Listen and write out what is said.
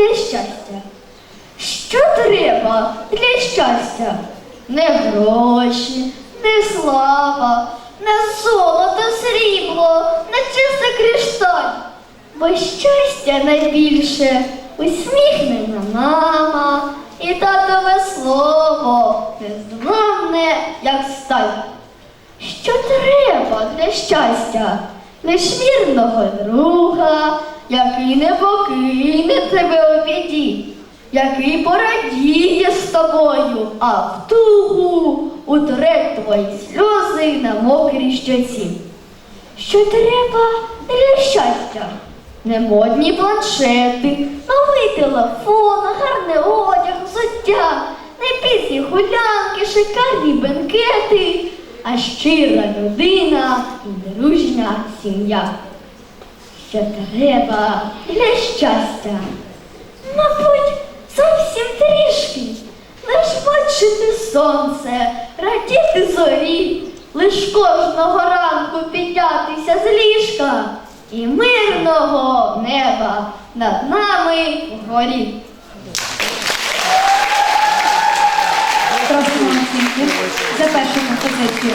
для щастя? Що треба для щастя? Не гроші, не слава, не золото, срібло, не чиста кришталь. Бо щастя найбільше усміхнена мама і татове слово незламне, як сталь. Що треба для щастя? Лиш вірного друга, не покине тебе у біді, який порадіє з тобою, а в тугу утре твої сльози на мокрій щоці. Що треба для щастя? Немодні планшети, новий телефон, гарний одяг, взуття, не пізні гулянки, шикарні бенкети, а щира людина і дружня сім'я. Що треба для щастя? Мабуть, зовсім трішки. Лиш бачити сонце, радіти зорі, лиш кожного ранку піднятися з ліжка і мирного неба над нами вгорі. Просимо оцінки за першу композицію.